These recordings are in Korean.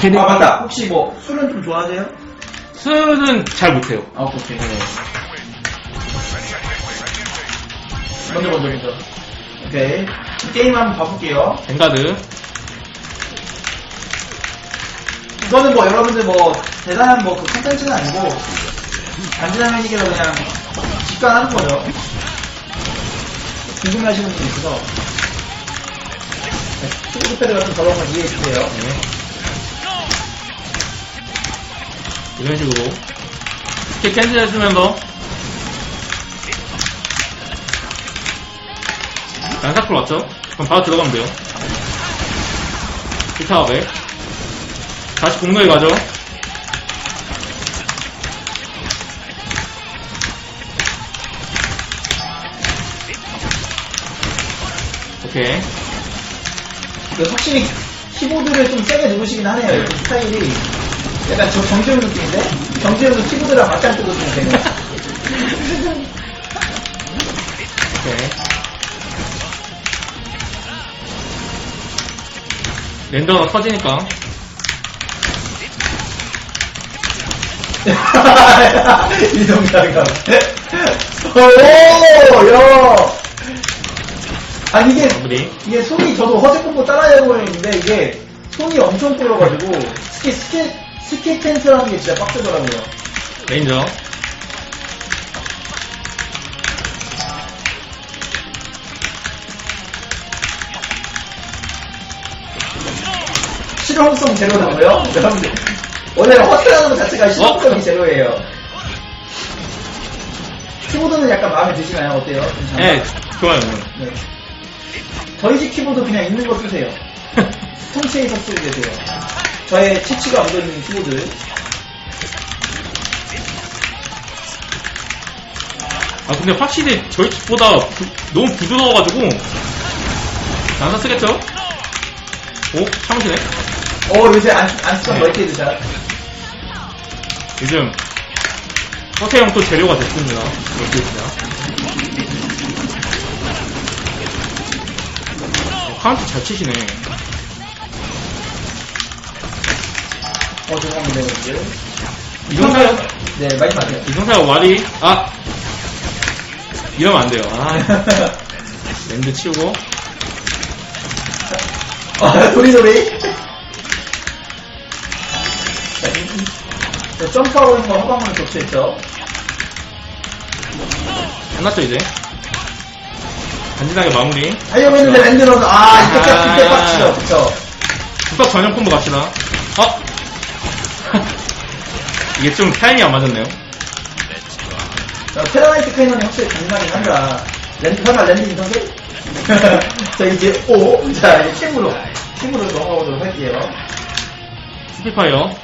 캐릭 아 맞다 혹시 뭐 술은 좀 좋아하세요? 술은 잘 못해요. 아 오케이 먼저 먼저 먼저 오케이 게임 한번 봐볼게요 뱅가드. 이거는 뭐 여러분들 뭐 대단한 뭐그 컨텐츠는 아니고 얘기로 그냥 직관하는 거죠 궁금해하시는 분이 있어서 키보드패드 같은 저런 건 이해해주세요 네. 이런 식으로. 스킬 캔슬 해주면서. 양사풀 맞죠? 그럼 바로 들어가면 돼요. 히타업에. 다시 공격에 가죠. 오케이. 그 확실히 키보드를 좀 세게 누르시긴 하네요. 이 스타일이 약간 저 정지훈 느낌인데 키보드랑 맞지 않게 누르시면 되네. 오케이. 랜더가 터지니까. 이동자가. 오, 야. 아 이게 마무리. 이게 손이 저도 허세 콤보 따라해보고 했는데 이게 손이 엄청 끌어가지고 스키 스키 스키 텐트라는 게 진짜 빡세더라고요. 레인저. 실용성 제로라고요? 여러분들 원래 허세라는 것 자체가 실용성이 제로예요. 키보드는 약간 마음에 드시나요? 어때요? 괜찮아요? 예, 좋아요. 네. 저희 집 키보드 그냥 있는 거 쓰세요. 통째에서 쓰고 계세요. 저의 치치가 묻어있는 키보드. 아, 근데 확실히 저희 집보다 부- 너무 부드러워가지고. 나사 쓰겠죠? 오, 참으시네. 어, 요새 안, 안 쓰던 네. 멀티 헤드샷. 요즘 허세형 또 재료가 됐습니다. 멀티입니다. 어, 카운트 잘 치시네. 어, 죄송합니다, 여러분들. 이동사요? 네, 말씀하세요. 이동사요 와리. 아! 이러면 안 돼요. 아, 랜드 치우고. 아, 이- 자, 점프하고 있는 거 허방문을 교체했죠. 끝났죠, 이제. 간지나게 마무리. 하려고 했는데 랜드로는, 아, 이때 딱, 아. 이때 빡치죠. 그쵸. 국밥 전용 콤보 갑시다. 어? 이게 좀 타이밍이 안 맞았네요. 자, 테라나이트 캐논이 확실히 강하긴 한다. 랜드, 설마 랜드 인터넷? 자, 이제, 오. 자, 이제 팀으로, 팀으로 넘어가보도록 할게요. 스피파이어.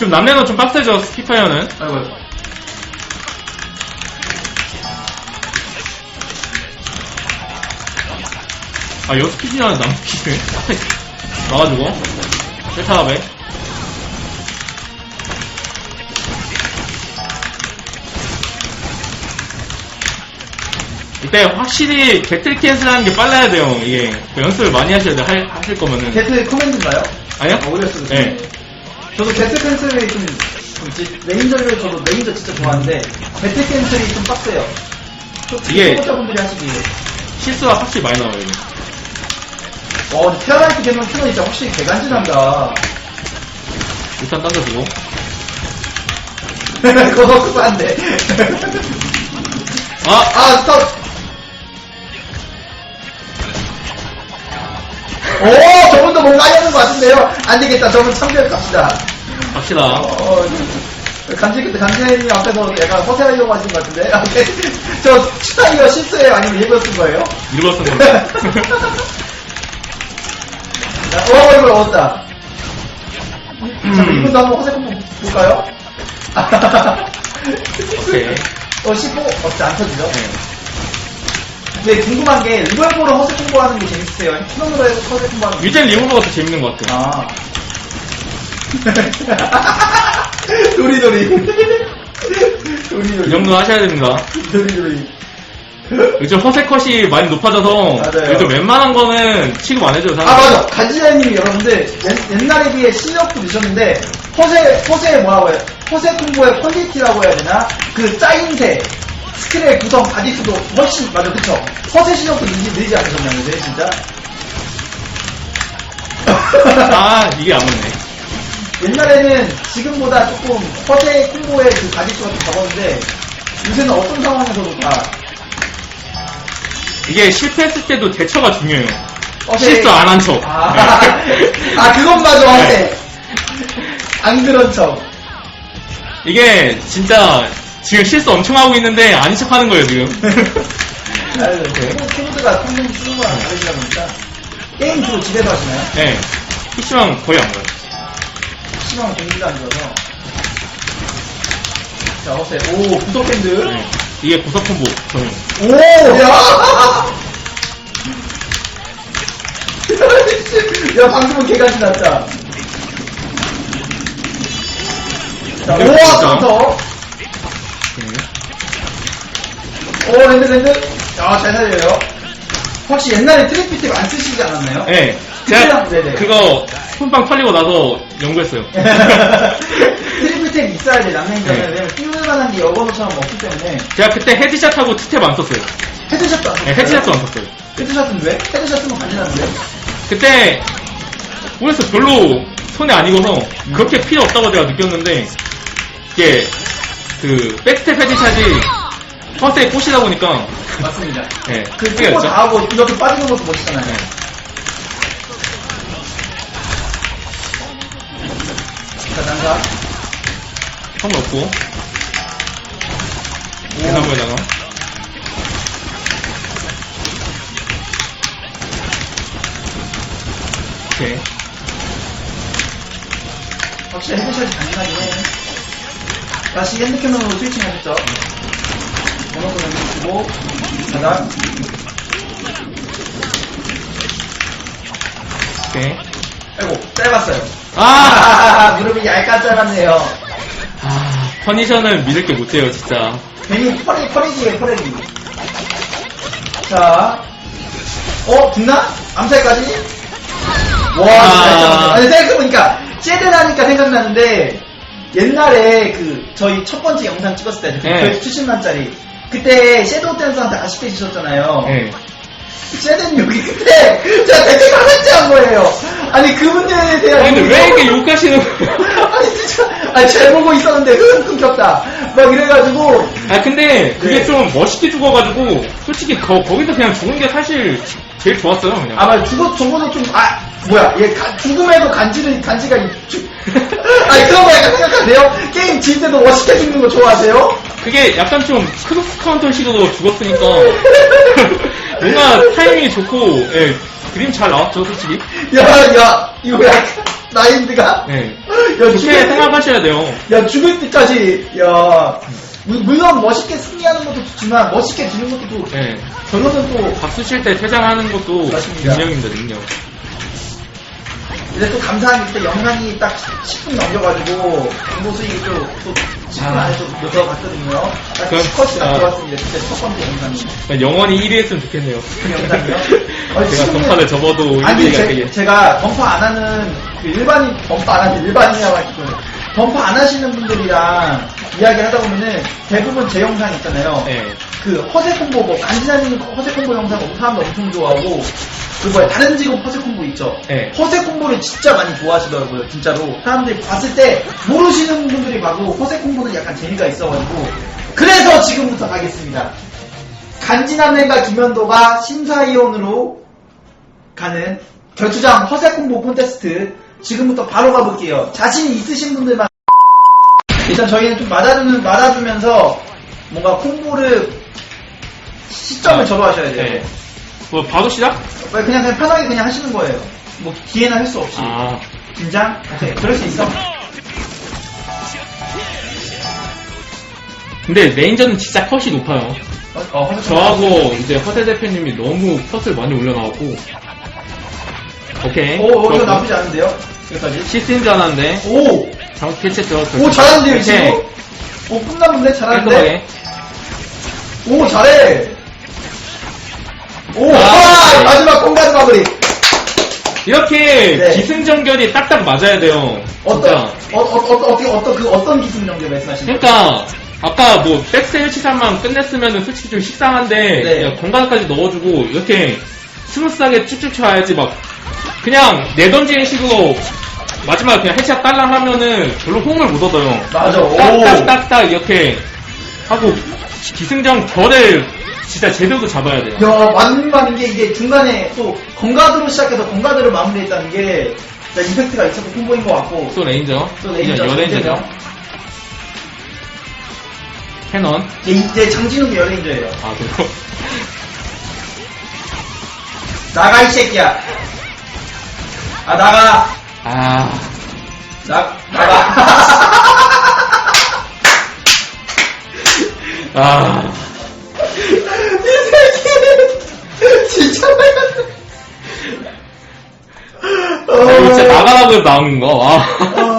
좀 남매는 좀 빡세죠, 스피파이어는. 아이고. 아, 피지나 남기네. 나가지고. 세타업에. 때 확실히 배틀 캔슬하는 게 빨라야 돼요, 이게. 그 연습을 많이 하셔야 돼, 할- 하실 거면은. 배틀 코맨드인가요? 아니요? 아, 올렸어요. 네. 저도 배틀 캔슬이 좀, 좀 지- 레인저를 저도 레인저 진짜 좋아하는데, 배틀 캔슬이 좀 빡세요. 이게- 초보자분들이 하시기. 실수가 확실히 많이 나와요, 이게. 어, 근데 테라라이트 캐논 캐논 진짜 확실히 개간지난다. 일단 던져주고. 그거 넣고 안 돼. 아! 아, 스톱! 오, 저분도 뭔가 하려는 것 같은데요? 안 되겠다. 저분 참교육 갑시다. 갑시다. 어, 간지, 간지님 앞에서 약간 허세하려고 하신 것 같은데? 아, 오케이. 저, 추타이어 실수예요? 아니면 일부러 쓴 거예요? 일부러 쓴 겁니다. 자, 어, 이걸 얻었다. 잠깐, 이분도 한번 허세 콤보 볼까요? 오케이. 어, 15? 어, 진짜 안 터지죠? 네. 근데 궁금한 게, 리벌브로 허세 콤보하는 게 재밌으세요? 키노으로 해서 허세 콤보하는 게 유젠 리무버가 더 재밌는 것 같아요. 아. 도리도리. 이 도리도리. 정도 하셔야 됩니다. 도리도리. 요즘 허세컷이 많이 높아져서 맞아요. 요즘 웬만한 거는 취급 안 해줘요 아 사람들이. 맞아 간지자님이 여러분들 옛, 옛날에 비해 실력도 드셨는데 허세 허세 뭐라고 해요 허세 콤보의 퀄리티라고 해야 되나 그 짜임새 스킬의 구성 바디수도 훨씬 맞아 그쵸? 허세 실력도 늘지, 늘지 않으셨나요 근데 진짜. 아 이게 안 맞네. 옛날에는 지금보다 조금 허세 콤보의 그 바디수가 좀 적었는데 요새는 어떤 상황에서도 다 이게 실패했을 때도 대처가 중요해요. 허세- 실수 안 한 척. 아, 네. 아 그건 맞아 허세. 안 그런 척. 이게 진짜 지금 실수 엄청 하고 있는데 아닌 척 하는 거예요 지금 키보드가 컴퓨터 쓰는 거랑 다르다 보니까 게임 주로 집에서 하시나요? 네 PC방 거의 안 가요 심한 공기가 안 좋아서 자, 어세 오, 구석밴드 네. 이게 구석 콤보 저는 오, 야! 야, 방금은 개간지 났다. 자, 우와, 진짜? 카운터. 오, 랜드, 랜드. 야, 잘 살려요. 혹시 옛날에 트리피팁 안 쓰시지 않았나요? 네 그때랑- 제가 네네. 그거 손빵 털리고 나서 연구했어요 트리플 탭 있어야 돼, 남행전은. 네. 왜냐면 띄울 만한 게 여건호처럼 없기 때문에. 제가 그때 헤드샷하고 투탭 안 썼어요 헤드샷도 안 네, 썼어요? 헤드샷도 안 썼어요 헤드샷은 왜? 헤드샷 쓰면 간지나는데? 그때 모르겠어 별로 손에 안 익어서 그렇게 필요 없다고 내가 느꼈는데 이게 그 백스텝 헤드샷이 퍼스에 꽂히다 보니까 맞습니다. 네, 그 크게 됐죠. 다 하고 이렇게 빠지는 것도 멋있잖아요. 네. 자, 난가. 선물 없고 대나무에다가 오케이 확실히 헤드샷이 간지나긴 해. 다시 핸드캐논으로 스위칭 하셨죠? 자단. 오케이 아이고, 짧았어요. 아! 아, 무릎이 얇게 짧았네요. 아 퍼니셔는 믿을 게 못해요 진짜 괜히 퍼레, 퍼레기에 퍼레기. 자, 어, 듣나? 암살까지? 와, 아. 아니, 생각해보니까, 쟤들하니까 생각나는데, 옛날에 그, 저희 첫 번째 영상 찍었을 때, 그 네. 70만짜리. 그때 섀도우 댄서한테 아쉽게 지셨잖아요. 네. 쟤는 여기 그때, 제가 대체 가만지 한 거예요. 아니, 그분들에 대한. 아니 근데 왜 이렇게 욕하시는 거예요? 아니, 진짜. 아니, 잘 보고 있었는데, 흐름 끊겼다. 막 이래가지고, 아 근데 그게 네. 좀 멋있게 죽어가지고 솔직히 거, 거기서 그냥 죽은 게 사실 제일 좋았어요 그냥 아마 죽어 죽어도 좀아 뭐야 얘 가- 죽음에도 간지를 간지가 있- 아니 그런 거 약간 생각하세요? 게임 질 때도 멋있게 죽는 거 좋아하세요? 그게 약간 좀 크로스 카운터 식으로 죽었으니까 뭔가 타이밍이 좋고 예, 그림 잘 나왔죠 솔직히 야 야 이거 약간 나인드가 예. 야 그렇게 죽을 때, 생각하셔야 돼요 야 죽을 때까지 야 물- 물론 멋있게 승리하는 것도 좋지만 멋있게 지는 것도 또 예. 결론은 또 박수 칠 때 퇴장하는 것도 맞습니다. 능력입니다 능력 이제 또 감사한 게또 영상이 딱 10분 넘겨가지고 광고 수익이 또, 또 10분 안에 또 들어갔거든요. 딱 그럼, 10컷이 딱 아. 들어왔습니다. 진짜 첫 번째 영상이. 영원히 1위 했으면 좋겠네요 그 영상이요? 아니, 제가 전파를 접어도 아니 1위가 제, 되게 제가 덤파 안 하는 그 일반인 덤파 안 하는 일반인이라고 하시고 덤파 안 하시는 분들이랑 이야기를 하다 보면은 대부분 제 영상 있잖아요. 예. 그 허세 콤보 뭐 간지나님 허세 콤보 영상 사람들 엄청 좋아하고 그 뭐야 다른 직업 허세 콤보 있죠. 네. 허세 콤보를 진짜 많이 좋아하시더라고요 진짜로 사람들이 봤을 때 모르시는 분들이 봐도 허세 콤보는 약간 재미가 있어가지고 그래서 지금부터 가겠습니다. 간지남맨과 김현도가 심사위원으로 가는 결투장 허세 콤보 콘테스트 지금부터 바로 가볼게요. 자신 있으신 분들만 일단 저희는 좀 맞아주는 맞아주면서 뭔가 콤보를 시점을 아, 저로 하셔야 돼요. 네. 뭐 바로 시작? 왜 그냥 그냥 편하게 그냥 하시는 거예요. 뭐 뒤에는 할수 없이 아 긴장? 오케이 그럴 수 있어. 근데 레인저는 진짜 컷이 높아요 어, 어. 저하고 이제 허세 대표님이 너무 컷을 많이 올려나왔고 오케이 오, 오, 이거. 나쁘지 않은데요? 여기까지. 시스템 전환인데 오! 잘못 캐치했죠 오, 잘하는데요. 지금? 오, 끝나는데? 잘하는데? 깔끔하게 오, 잘해! 오, 아, 와, 네. 마지막 공간 마무리. 이렇게 네. 기승전결이 딱딱 맞아야 돼요. 어떤, 진짜. 어, 어, 어, 어떻게, 어떤, 그 어떤 정도 말씀하시는 거예요? 그러니까 아까 뭐 백스 1치사만 끝냈으면 솔직히 좀 식상한데 네. 그냥 건강까지 넣어주고 이렇게 스무스하게 쭉쭉 쳐야지 막 그냥 내던지는 식으로 마지막에 그냥 헤드샷 딸랑 하면은 별로 호응을 못 얻어요. 맞아, 오. 딱딱딱딱 이렇게 하고 기승전 결을 진짜 제대로 잡아야 돼요. 야, 맞는 게 이게 중간에 또 건가드로 시작해서 건가드를 마무리했다는 게 진짜 임팩트가 있어서 콤보인 것 같고. 또 레인저, 또 레인저, 여레인저죠. 레인저죠. 캐넌. 이제, 이제 장진욱이 연예인저예요. 아 그리고 나가, 이 새끼야. 아, 나가. 아 나, 나가. 아. 이 새끼. 진짜 빨갛네. 이거 진짜 나가라고 해서 나온 거. 와.